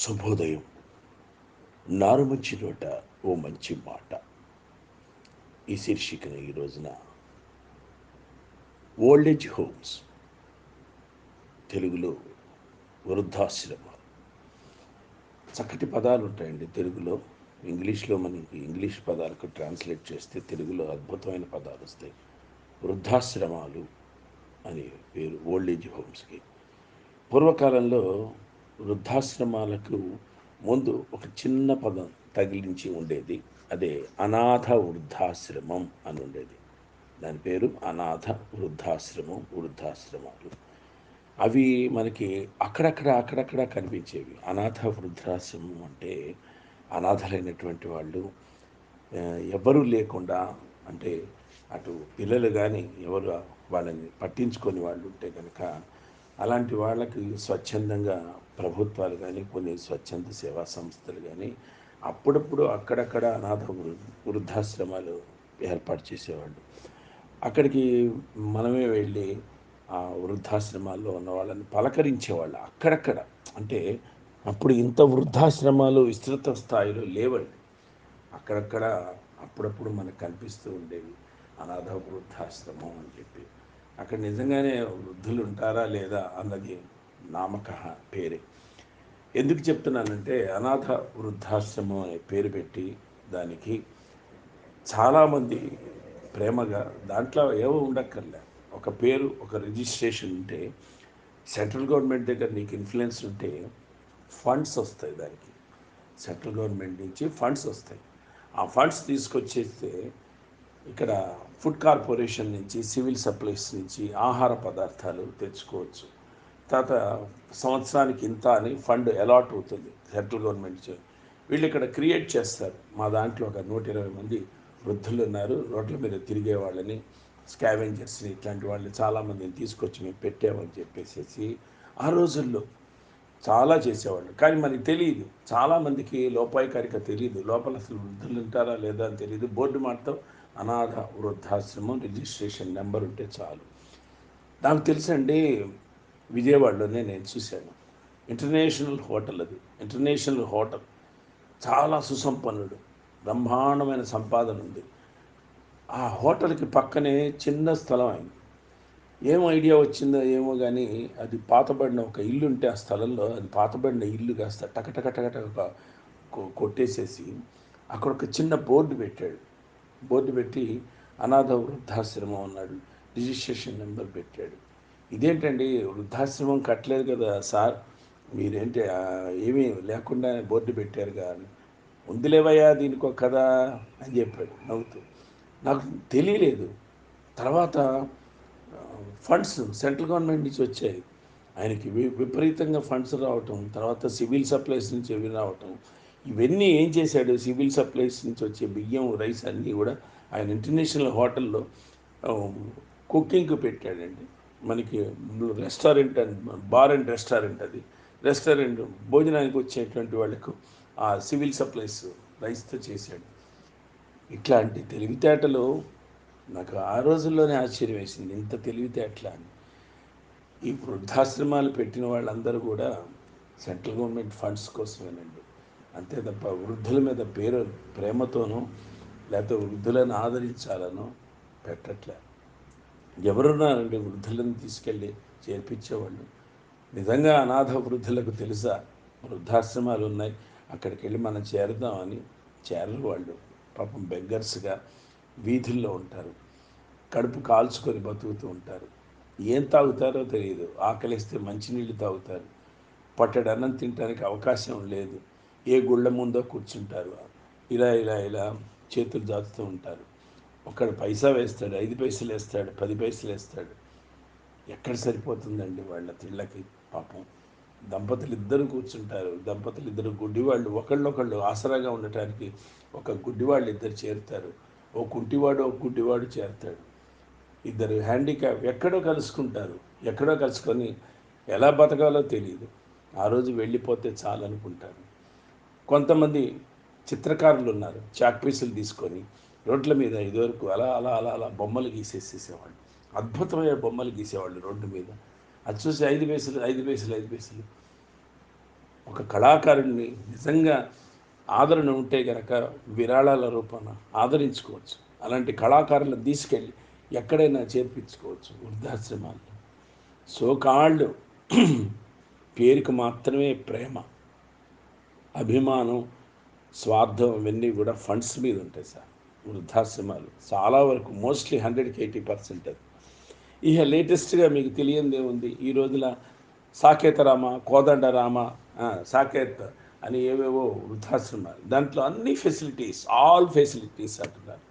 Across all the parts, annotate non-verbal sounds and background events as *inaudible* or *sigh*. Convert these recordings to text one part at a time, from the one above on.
శుభోదయం. నారు మంచి నోట ఓ మంచి మాట. ఈ శీర్షికను ఈ రోజున ఓల్డేజ్ హోమ్స్ తెలుగులో వృద్ధాశ్రమాలు చక్కటి పదాలు ఉంటాయండి తెలుగులో. ఇంగ్లీష్లో మనకి ఇంగ్లీష్ పదాలకు ట్రాన్స్లేట్ చేస్తే తెలుగులో అద్భుతమైన పదాలు వస్తాయి. వృద్ధాశ్రమాలు అని పేరు ఓల్డేజ్ హోమ్స్కి పూర్వకాలంలో వృద్ధాశ్రమాలకు ముందు ఒక చిన్న పదం తగిలించి ఉండేది. అదే అనాథ వృద్ధాశ్రమం అని ఉండేది. దాని పేరు అనాథ వృద్ధాశ్రమం వృద్ధాశ్రమాలు. అవి మనకి అక్కడక్కడ అక్కడక్కడ కనిపించేవి. అనాథ వృద్ధాశ్రమం అంటే అనాథలైనటువంటి వాళ్ళు ఎవరూ లేకుండా అంటే అటు పిల్లలు కానీ ఎవరు వాళ్ళని పట్టించుకొని వాళ్ళు ఉంటే కనుక అలాంటి వాళ్ళకి స్వచ్ఛందంగా ప్రభుత్వాలు కానీ కొన్ని స్వచ్ఛంద సేవా సంస్థలు కానీ అప్పుడప్పుడు అక్కడక్కడ అనాథ వృద్ధాశ్రమాలు ఏర్పాటు చేసేవాళ్ళు. అక్కడికి మనమే వెళ్ళి ఆ వృద్ధాశ్రమాల్లో ఉన్న వాళ్ళని పలకరించేవాళ్ళు అక్కడక్కడ. అంటే అప్పుడు ఇంత వృద్ధాశ్రమాలు విస్తృత స్థాయిలో లేవండి. అక్కడక్కడ అప్పుడప్పుడు మనకు కనిపిస్తూ ఉండేవి అనాథ వృద్ధాశ్రమం అని చెప్పి. అక్కడ నిజంగానే వృద్ధులు ఉంటారా లేదా అన్నది నామక పేరే. ఎందుకు చెప్తున్నానంటే అనాథ వృద్ధాశ్రమం అనే పేరు పెట్టి దానికి చాలామంది ప్రేమగా దాంట్లో ఏవో ఉండక్కర్లే. ఒక పేరు ఒక రిజిస్ట్రేషన్ ఉంటే సెంట్రల్ గవర్నమెంట్ దగ్గర నీకు ఇన్ఫ్లుయెన్స్ ఉంటే ఫండ్స్ వస్తాయి దానికి. సెంట్రల్ గవర్నమెంట్ నుంచి ఫండ్స్ వస్తాయి. ఆ ఫండ్స్ తీసుకొచ్చేస్తే ఇక్కడ ఫుడ్ కార్పొరేషన్ నుంచి సివిల్ సప్లైస్ నుంచి ఆహార పదార్థాలు తెచ్చుకోవచ్చు. తర్వాత సంవత్సరానికి ఇంత అని ఫండ్ అలాట్ అవుతుంది సెంట్రల్ గవర్నమెంట్ వీళ్ళు ఇక్కడ క్రియేట్ చేస్తారు. మా దాంట్లో ఒక నూట ఇరవై మంది వృద్ధులు ఉన్నారు. రోడ్ల మీద తిరిగే వాళ్ళని స్కావెంజర్స్ని ఇట్లాంటి వాళ్ళని చాలామందిని తీసుకొచ్చి మేము పెట్టామని చెప్పేసి ఆ రోజుల్లో చాలా చేసేవాళ్ళు. కానీ మనకి తెలియదు చాలామందికి లోపాయికారిక తెలియదు లోపల అసలు వృద్ధులు ఉంటారా లేదా అని తెలియదు బోర్డు మాత్రం అనాథ వృద్ధాశ్రమం రిజిస్ట్రేషన్ నెంబర్ ఉంటే చాలు. నాకు తెలుసండి విజయవాడలోనే నేను చూశాను. ఇంటర్నేషనల్ హోటల్ అది. International hotel. చాలా సుసంపన్నుడు. బ్రహ్మాండమైన సంపాదన ఉంది. ఆ హోటల్కి పక్కనే చిన్న స్థలం అయింది. ఏం ఐడియా వచ్చిందో ఏమో కానీ అది పాతబడిన ఒక ఇల్లు ఉంటే ఆ స్థలంలో అది పాతబడిన ఇల్లు కాస్త టకటక టకటక ఒక కొట్టేసేసి అక్కడ ఒక చిన్న బోర్డు పెట్టాడు. బోర్డు పెట్టి అనాథ వృద్ధాశ్రమం అన్నాడు. రిజిస్ట్రేషన్ నెంబర్ పెట్టాడు. ఇదేంటండి? వృద్ధాశ్రమం కట్టలేదు కదా సార్. మీరేంటి ఏమీ లేకుండా బోర్డు పెట్టారు కానీ ఉందిలేవయ్యా దీనికి ఒక కథ అని చెప్పాడు. నవ్వుతూ. నాకు తెలియలేదు. తర్వాత ఫండ్స్ సెంట్రల్ గవర్నమెంట్ నుంచి వచ్చాయి. ఆయనకి వి- విపరీతంగా ఫండ్స్ రావటం తర్వాత సివిల్ సప్లైస్ నుంచి ఇవి రావటం ఇవన్నీ ఏం చేశాడు? సివిల్ సప్లైస్ నుంచి వచ్చే బియ్యం రైస్ అన్నీ కూడా ఆయన ఇంటర్నేషనల్ హోటల్లో కుకింగ్కి పెట్టాడండి. మనకి restaurant and bar and restaurant అది. రెస్టారెంట్ భోజనానికి వచ్చేటువంటి వాళ్ళకు ఆ సివిల్ సప్లైస్ రైస్తో చేశాడు. ఇట్లాంటి తెలివితేటలు నాకు ఆ రోజుల్లోనే ఆశ్చర్యం వేసింది. ఇంత తెలివితేటల అని. ఈ వృద్ధాశ్రమాలు పెట్టిన వాళ్ళందరూ కూడా సెంట్రల్ గవర్నమెంట్ ఫండ్స్ కోసమేనండి. అంతే తప్ప వృద్ధుల మీద పేరు ప్రేమతోనో లేకపోతే వృద్ధులను ఆదరించాలనో పెట్టట్లే. ఎవరున్నారండి వృద్ధులను తీసుకెళ్ళి చేర్పించేవాళ్ళు? నిజంగా అనాథ వృద్ధులకు తెలుసా? వృద్ధాశ్రమాలు ఉన్నాయి అక్కడికి వెళ్ళి మనం చేరుదామని చేరరు వాళ్ళు. పాపం బెగ్గర్స్గా వీధుల్లో ఉంటారు. కడుపు కాల్చుకొని బతుకుతూ ఉంటారు. ఏం తాగుతారో తెలియదు. ఆకలిస్తే మంచినీళ్ళు తాగుతారు. పట్టడన్నం తినడానికి అవకాశం లేదు. ఏ గుళ్ళ ముందో కూర్చుంటారు. ఇలా ఇలా ఇలా చేతులు దాచుతూ ఉంటారు. ఒకడు పైసా వేస్తాడు ఐదు పైసలు వేస్తాడు పది పైసలు వేస్తాడు. ఎక్కడ సరిపోతుందండి వాళ్ళ తిళ్ళకి పాపం? దంపతులు ఇద్దరు కూర్చుంటారు. దంపతులు ఇద్దరు గుడ్డివాళ్ళు. ఒకళ్ళొకళ్ళు ఆసరాగా ఉండటానికి ఒక గుడ్డివాళ్ళు ఇద్దరు చేరుతారు. ఓ కుంటివాడు ఒక గుడ్డివాడు చేరుతాడు. ఇద్దరు హ్యాండిక్యాప్ ఎక్కడో కలుసుకుంటారు. ఎక్కడో కలుసుకొని ఎలా బతకాలో తెలియదు ఆ రోజు వెళ్ళిపోతే చాలనుకుంటారు. కొంతమంది చిత్రకారులు ఉన్నారు చాక్ పీసులు తీసుకొని రోడ్ల మీద ఇదివరకు అలా అలా అలా అలా బొమ్మలు గీసేసేసేవాళ్ళు. అద్భుతమైన బొమ్మలు గీసేవాళ్ళు రోడ్డు మీద. అది చూసి ఐదు పైసలు ఐదు పైసలు ఐదు పైసలు. ఒక కళాకారుడిని నిజంగా ఆదరణ ఉంటే గనక విరాళాల రూపాన ఆదరించుకోవచ్చు. అలాంటి కళాకారులను తీసుకెళ్ళి ఎక్కడైనా చేర్పించుకోవచ్చు వృద్ధాశ్రమాల్లో. సో కాళ్ళు *clears throat* పేరుకు మాత్రమే ప్రేమ. అభిమానం స్వార్థం ఇవన్నీ కూడా ఫండ్స్ మీద ఉంటాయి సార్. వృద్ధాశ్రమాలు. చాలా వరకు మోస్ట్లీ హండ్రెడ్కి ఎయిటీ పర్సెంట్ అది. ఇక లేటెస్ట్గా మీకు తెలియందే ఉంది ఈ రోజుల సాకేత రామ కోదండ రామ సాకేత్ అని ఏవేవో వృద్ధాశ్రమాలు. దాంట్లో అన్ని ఫెసిలిటీస్ ఆల్ ఫెసిలిటీస్ అంటున్నారు.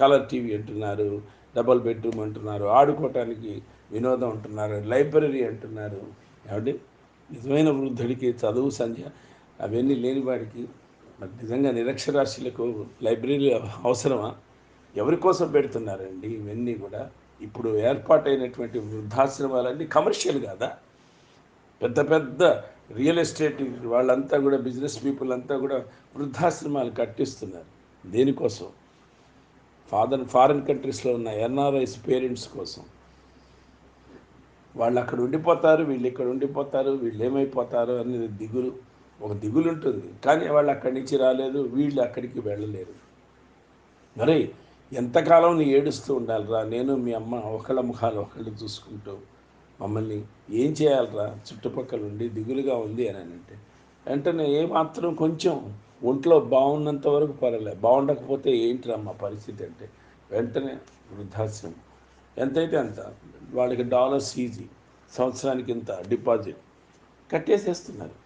కలర్ టీవీ అంటున్నారు డబల్ బెడ్రూమ్ అంటున్నారు ఆడుకోవటానికి వినోదం అంటున్నారు లైబ్రరీ అంటున్నారు. ఏమండి? నిజమైన వృద్ధుడికి చదువు సంధ్య అవన్నీ లేని వాడికి మరి నిజంగా నిరక్షరాస్యులకు లైబ్రరీ అవసరమా? ఎవరి కోసం పెడుతున్నారండి ఇవన్నీ కూడా? ఇప్పుడు ఏర్పాటైనటువంటి వృద్ధాశ్రమాలన్నీ కమర్షియల్ కాదా? పెద్ద పెద్ద రియల్ ఎస్టేట్ వాళ్ళంతా కూడా బిజినెస్ పీపుల్ అంతా కూడా వృద్ధాశ్రమాలు కట్టిస్తున్నారు. దేనికోసం? ఫాదర్ ఫారిన్ కంట్రీస్లో ఉన్న ఎన్ఆర్ఐస్ పేరెంట్స్ కోసం. వాళ్ళు అక్కడ ఉండిపోతారు వీళ్ళు ఇక్కడ ఉండిపోతారు వీళ్ళు ఏమైపోతారు అనేది దిగులు. ఒక దిగులు ఉంటుంది కానీ వాళ్ళు అక్కడి నుంచి రాలేదు వీళ్ళు అక్కడికి వెళ్ళలేరు. మరి ఎంతకాలం నీ ఏడుస్తూ ఉండాలిరా? నేను మీ అమ్మ ఒకళ్ళ ముఖాలు ఒకళ్ళు చూసుకుంటూ మమ్మల్ని ఏం చేయాలిరా? చుట్టుపక్కల ఉండి దిగులుగా ఉంది అని అంటే వెంటనే ఏమాత్రం కొంచెం ఒంట్లో బాగున్నంత వరకు పర్వాలేదు. బాగుండకపోతే ఏంటిరా మా పరిస్థితి అంటే వెంటనే వృద్ధాశ్రమం. ఎంతైతే అంత వాళ్ళకి డాలర్స్ ఈజీ సంవత్సరానికి ఇంత డిపాజిట్. కట్టేసేస్తున్నారు.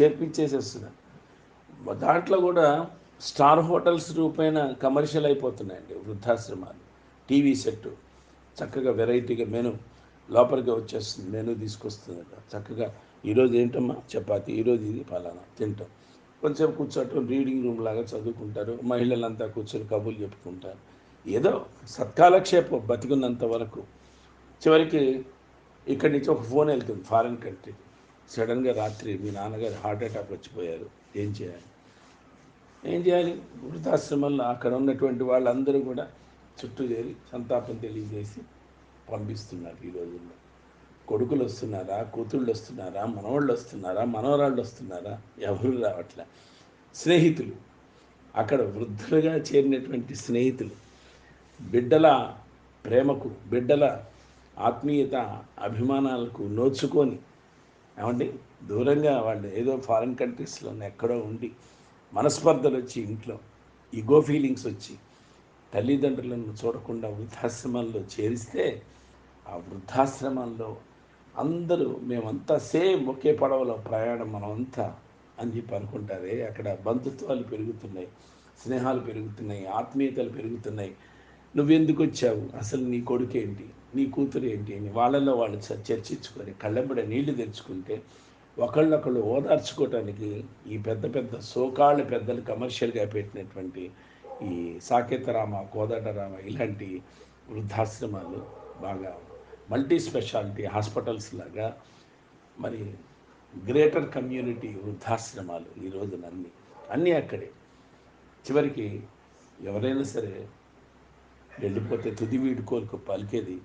చేర్పించేసేస్తున్నారు. దాంట్లో కూడా స్టార్ హోటల్స్ రూపైన కమర్షియల్ అయిపోతున్నాయండి వృద్ధాశ్రమాలు. టీవీ సెట్ చక్కగా వెరైటీగా మెను లోపలికి వచ్చేస్తుంది మెను తీసుకొస్తుందట చక్కగా ఈరోజు ఏంటమ్మా? చపాతి ఈరోజు ఇది ఫలానా తింటాం. కొంచెం కూర్చోటం రీడింగ్ రూమ్ లాగా చదువుకుంటారు. మహిళలంతా కూర్చొని కబుర్లు చెప్పుకుంటారు. ఏదో సత్కాలక్షేపం బతికున్నంత వరకు చివరికి ఇక్కడి నుంచి ఒక ఫోన్ వెళ్తుంది ఫారిన్ కంట్రీకి. సడన్గా రాత్రి మీ నాన్నగారు హార్ట్ అటాక్ వచ్చిపోయారు. ఏం చేయాలి? ఏం చేయాలి? వృద్ధాశ్రమంలో అక్కడ ఉన్నటువంటి వాళ్ళందరూ కూడా చుట్టూ చేరి సంతాపం తెలియజేసి పంపిస్తున్నారు ఈ రోజుల్లో. కొడుకులు వస్తున్నారా? కూతుళ్ళు వస్తున్నారా? మనవాళ్ళు వస్తున్నారా? మనవరాళ్ళు వస్తున్నారా? ఎవరు రావట్లే. స్నేహితులు. అక్కడ వృద్ధులుగా చేరినటువంటి స్నేహితులు. బిడ్డల ప్రేమకు బిడ్డల ఆత్మీయత అభిమానాలకు నోచుకొని ఏమండి? దూరంగా వాళ్ళు ఏదో ఫారిన్ కంట్రీస్లో ఎక్కడో ఉండి మనస్పర్ధలు వచ్చి ఇంట్లో ఈగో ఫీలింగ్స్ వచ్చి తల్లిదండ్రులను చూడకుండా వృద్ధాశ్రమంలో చేరిస్తే ఆ వృద్ధాశ్రమంలో అందరూ మేమంతా సేమ్ ఒకే పడవలో ప్రయాణం మనమంతా అని చెప్పి అనుకుంటారే. అక్కడ బంధుత్వాలు పెరుగుతున్నాయి స్నేహాలు పెరుగుతున్నాయి ఆత్మీయతలు పెరుగుతున్నాయి. నువ్వెందుకు వచ్చావు అసలు నీ కొడుకు ఏంటి నీ కూతురు ఏంటి అని వాళ్ళల్లో వాళ్ళు చ- చర్చించుకొని కళ్ళెంబడ నీళ్ళు తెచ్చుకుంటే ఒకళ్ళొకళ్ళు ఓదార్చుకోవటానికి ఈ పెద్ద పెద్ద సోకాళ్ళ పెద్దలు కమర్షియల్గా పెట్టినటువంటి ఈ సాకేతరామ కోదండరామ ఇలాంటి వృద్ధాశ్రమాలు బాగా మల్టీ స్పెషాలిటీ హాస్పిటల్స్ లాగా మరి గ్రేటర్ కమ్యూనిటీ వృద్ధాశ్రమాలు ఈ రోజున అన్నీ అన్నీ అక్కడే. చివరికి ఎవరైనా సరే వెళ్ళిపోతే తుది వీడుకోలకు పలికేది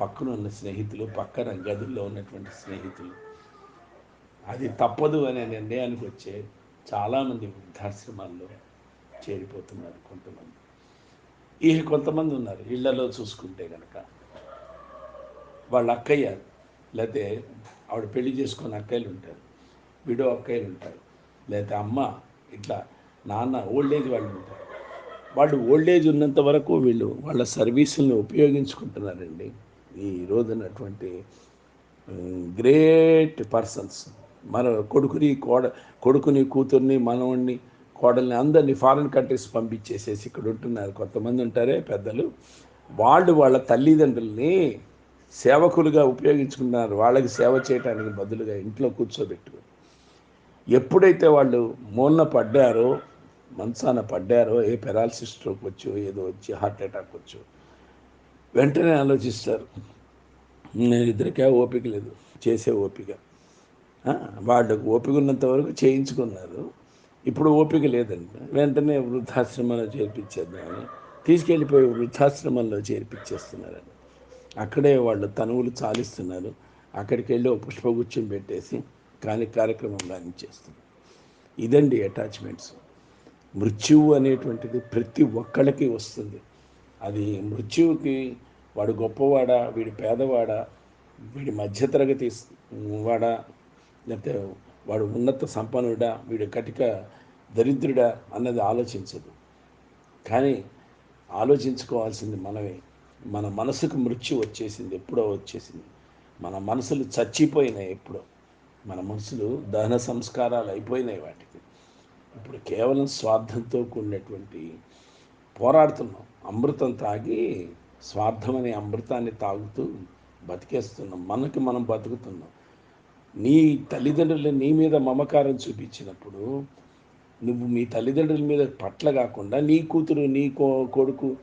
పక్కన ఉన్న స్నేహితులు పక్కన గదుల్లో ఉన్నటువంటి స్నేహితులు. అది తప్పదు అనే నిర్ణయానికి వచ్చే చాలామంది వృద్ధాశ్రమాల్లో చేరిపోతున్నారు కొంతమంది. ఈ కొంతమంది ఉన్నారు. ఇళ్ళలో చూసుకుంటే కనుక వాళ్ళ అక్కయ్య లేకపోతే ఆవిడ పెళ్ళి చేసుకున్న అక్కయ్యలు ఉంటారు. విడో అక్కయ్యలు ఉంటారు. లేకపోతే అమ్మ ఇట్లా నాన్న ఓల్డ్ ఏజ్ వాళ్ళు ఉంటారు. వాళ్ళు ఓల్డ్ ఏజ్ ఉన్నంత వరకు వీళ్ళు వాళ్ళ సర్వీసులను ఉపయోగించుకుంటున్నారండి. ఈ రోజునటువంటి గ్రేట్ పర్సన్స్. మన కొడుకుని కోడ కొడుకుని కూతుర్ని మనవణ్ణి కోడల్ని అందరినీ ఫారిన్ కంట్రీస్ పంపించేసేసి ఇక్కడ ఉంటున్నారు కొంతమంది ఉంటారే పెద్దలు. వాళ్ళు వాళ్ళ తల్లిదండ్రుల్ని సేవకులుగా ఉపయోగించుకున్నారు వాళ్ళకి సేవ చేయడానికి బదులుగా ఇంట్లో కూర్చోబెట్టుకుని ఎప్పుడైతే వాళ్ళు మూలన పడ్డారో మంచాన పడ్డారో ఏ పెరాలసిస్ స్ట్రోక్ వచ్చో ఏదో వచ్చి హార్ట్ అటాక్ వచ్చో వెంటనే ఆలోచిస్తారు. నేను ఇద్దరికే ఓపిక లేదు. చేసే ఓపిక. వాళ్ళకు ఓపిక ఉన్నంత వరకు చేయించుకున్నారు. ఇప్పుడు ఓపిక లేదండి. వెంటనే వృద్ధాశ్రమంలో చేర్పించేద్దామని తీసుకెళ్ళిపోయి వృద్ధాశ్రమంలో చేర్పించేస్తున్నారండి. అక్కడే వాళ్ళు తనువులు చాలిస్తున్నారు. అక్కడికి వెళ్ళి ఒక పుష్పగుచ్చం పెట్టేసి కానీ కార్యక్రమం కానీ ఇదండి అటాచ్మెంట్స్. మృత్యువు అనేటువంటిది ప్రతి ఒక్కళ్ళకి వస్తుంది. అది మృత్యువుకి వాడు గొప్పవాడా వీడి పేదవాడా వీడి మధ్యతరగతి వాడా లేకపోతే వాడు ఉన్నత సంపన్నుడా వీడు కటిక దరిద్రుడా అన్నది ఆలోచించదు. కానీ ఆలోచించుకోవాల్సింది మనమే. మన మనసుకు మృత్యు వచ్చేసింది ఎప్పుడో వచ్చేసింది. మన మనసులు చచ్చిపోయినాయి ఎప్పుడో. మన మనసులు దహన సంస్కారాలు అయిపోయినాయి వాటికి. ఇప్పుడు కేవలం స్వార్థంతో కూడినటువంటి పోరాడుతున్నాం. అమృతం తాగి స్వార్థం అనే అమృతాన్ని తాగుతూ బతికేస్తున్నాం. మనకి మనం బతుకుతున్నాం. నీ తల్లిదండ్రులు నీ మీద మమకారం చూపించినప్పుడు నువ్వు మీ తల్లిదండ్రుల మీద పట్ల కాకుండా నీ కూతురు నీ కో కొడుకు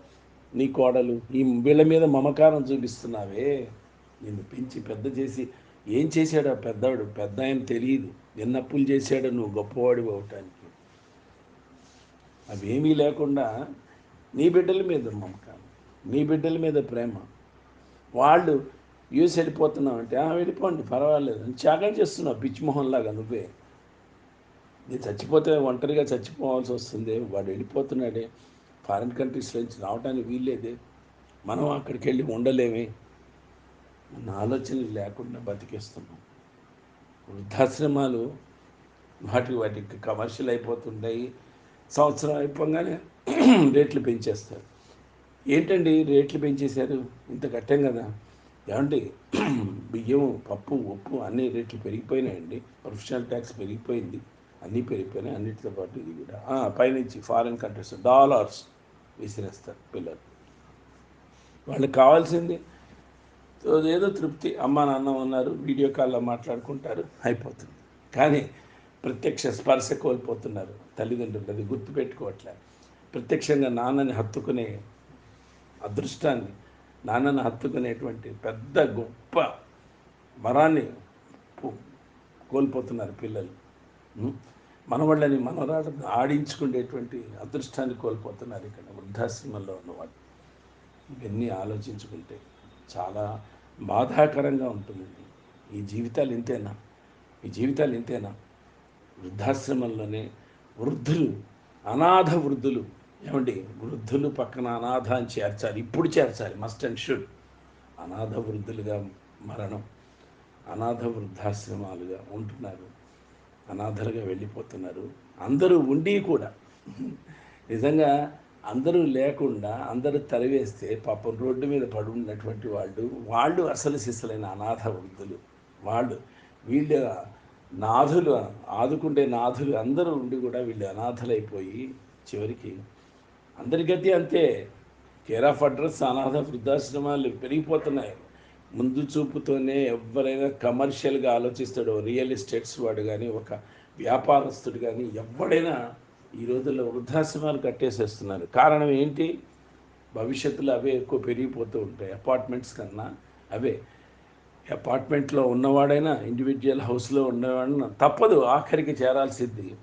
నీ కోడలు ఈ వీళ్ళ మీద మమకారం చూపిస్తున్నావే. నిన్ను పెంచి పెద్ద చేసి ఏం చేశాడు పెద్దవాడు పెద్ద ఆయన తెలియదు. ఎన్ని అప్పులు చేశాడో నువ్వు గొప్పవాడివి అవటానికి అవేమీ లేకుండా నీ బిడ్డల మీద మమకారం నీ బిడ్డల మీద ప్రేమ. వాళ్ళు యూస్ వెళ్ళిపోతున్నావు అంటే వెళ్ళిపోండి పర్వాలేదు. అని త్యాగం చేస్తున్నావు పిచ్చిమొహంలాగా నువ్వే. నీ చచ్చిపోతే ఒంటరిగా చచ్చిపోవాల్సి వస్తుంది. వాడు వెళ్ళిపోతున్నాడే. ఫారిన్ కంట్రీస్లో నుంచి రావడానికి వీల్లేదే. మనం అక్కడికి వెళ్ళి ఉండలేమే. మన ఆలోచనలు లేకుండా బతికేస్తున్నాం. వృద్ధాశ్రమాలు వాటి వాటికి కమర్షియల్ అయిపోతుంటాయి. సంవత్సరం అయిపోగానే రేట్లు పెంచేస్తారు. ఏంటండి రేట్లు పెంచేశారు? ఇంత కట్టాం కదా. ఏమండి? బియ్యం పప్పు ఉప్పు అన్ని రేట్లు పెరిగిపోయినాయండి. ప్రొఫెషనల్ ట్యాక్స్ పెరిగిపోయింది. అన్నీ పెరిగిపోయినాయి. అన్నిటితో పాటు ఇది కూడా. పైనుంచి ఫారిన్ కంట్రీస్ డాలర్స్ విసిరేస్తారు పిల్లలు. వాళ్ళకి కావాల్సింది ఏదో తృప్తి. అమ్మ నాన్న ఉన్నారు వీడియో కాల్లో మాట్లాడుకుంటారు అయిపోతుంది. కానీ ప్రత్యక్ష స్పర్శ కోల్పోతున్నారు. తల్లిదండ్రులు అది గుర్తుపెట్టుకోవట్లే. ప్రత్యక్షంగా నాన్నని హత్తుకునే అదృష్టాన్ని నాన్నని హత్తుకునేటువంటి పెద్ద గొప్ప వరాన్ని కోల్పోతున్నారు పిల్లలు. మనవాళ్ళని మనవరాళ్ళని ఆడించుకునేటువంటి అదృష్టాన్ని కోల్పోతున్నారు ఇక్కడ వృద్ధాశ్రమంలో ఉన్నవాళ్ళు. ఇవన్నీ ఆలోచించుకుంటే చాలా బాధాకరంగా ఉంటుంది ఈ జీవితాలు ఇంతేనా? ఈ జీవితాలు ఇంతేనా? వృద్ధాశ్రమంలోనే వృద్ధులు అనాథ వృద్ధులు. ఏమండి? వృద్ధులు పక్కన అనాథ అని చేర్చాలి. ఇప్పుడు చేర్చాలి. Must and should. అనాథ వృద్ధులుగా మరణం అనాథ వృద్ధాశ్రమాలుగా ఉంటున్నారు. అనాథలుగా వెళ్ళిపోతున్నారు. అందరూ ఉండి కూడా. నిజంగా అందరూ లేకుండా అందరూ తరివేస్తే పాపం రోడ్డు మీద పడి ఉన్నటువంటి వాళ్ళు వాళ్ళు అసలు సిసలైన అనాథ వృద్ధులు. వాళ్ళు వీళ్ళు నాథులు ఆదుకుంటే నాథులు అందరూ ఉండి కూడా వీళ్ళు అనాథలైపోయి చివరికి అందరి గతి అంతే. కేర్ ఆఫ్ అడ్రస్ అనాథ వృద్ధాశ్రమాలు పెరిగిపోతున్నాయి. ముందు చూపుతోనే ఎవరైనా కమర్షియల్గా ఆలోచిస్తాడో రియల్ ఎస్టేట్స్ వాడు కానీ ఒక వ్యాపారస్తుడు కానీ ఎవడైనా ఈ రోజుల్లో వృద్ధాశ్రమాలు కట్టేసేస్తున్నారు. కారణం ఏంటి? భవిష్యత్తులో అవే ఎక్కువ పెరిగిపోతూ ఉంటాయి. అపార్ట్మెంట్స్ కన్నా అవే. అపార్ట్మెంట్లో ఉన్నవాడైనా ఇండివిజువల్ హౌస్లో ఉన్నవాడైనా తప్పదు ఆఖరికి చేరాల్సింది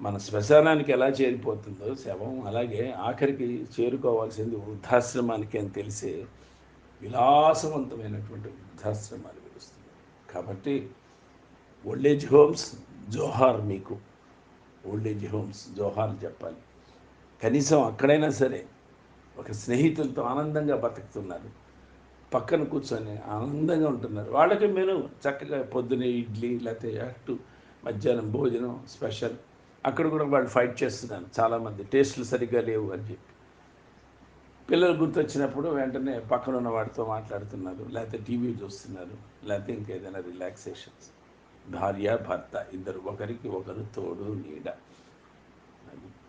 మన శ్మశానానికి ఎలా చేరిపోతుందో శవం అలాగే ఆఖరికి చేరుకోవాల్సింది వృద్ధాశ్రమానికి అని తెలిసే విలాసవంతమైనటువంటి వృద్ధాశ్రమాలు పిలుస్తుంది కాబట్టి ఓల్డేజ్ హోమ్స్ జోహార్ మీకు. ఓల్డేజ్ హోమ్స్ జోహార్ చెప్పాలి. కనీసం అక్కడైనా సరే ఒక స్నేహితులతో ఆనందంగా బతుకుతున్నారు. పక్కన కూర్చొని ఆనందంగా ఉంటున్నారు. వాళ్ళకి మేము చక్కగా పొద్దునే ఇడ్లీ లేకపోతే అటు మధ్యాహ్నం భోజనం స్పెషల్. అక్కడ కూడా వాళ్ళు ఫైట్ చేస్తున్నారు చాలామంది. టేస్ట్లు సరిగ్గా లేవు అని చెప్పి. పిల్లలు గుర్తొచ్చినప్పుడు వెంటనే పక్కన ఉన్న వాడితో మాట్లాడుతున్నారు లేకపోతే టీవీ చూస్తున్నారు లేకపోతే ఇంకేదైనా రిలాక్సేషన్స్. భార్య భర్త ఇద్దరు ఒకరికి ఒకరు తోడు నీడ.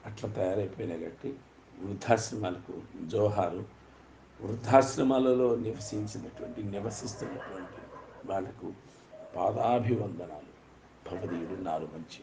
అట్లా తయారైపోయినాయి కాబట్టి వృద్ధాశ్రమాలకు జోహారు వృద్ధాశ్రమాలలో నివసించినటువంటి నివసిస్తున్నటువంటి వాళ్ళకు పాదాభివందనాలు. భవదీయుడు నాలుగు మంచి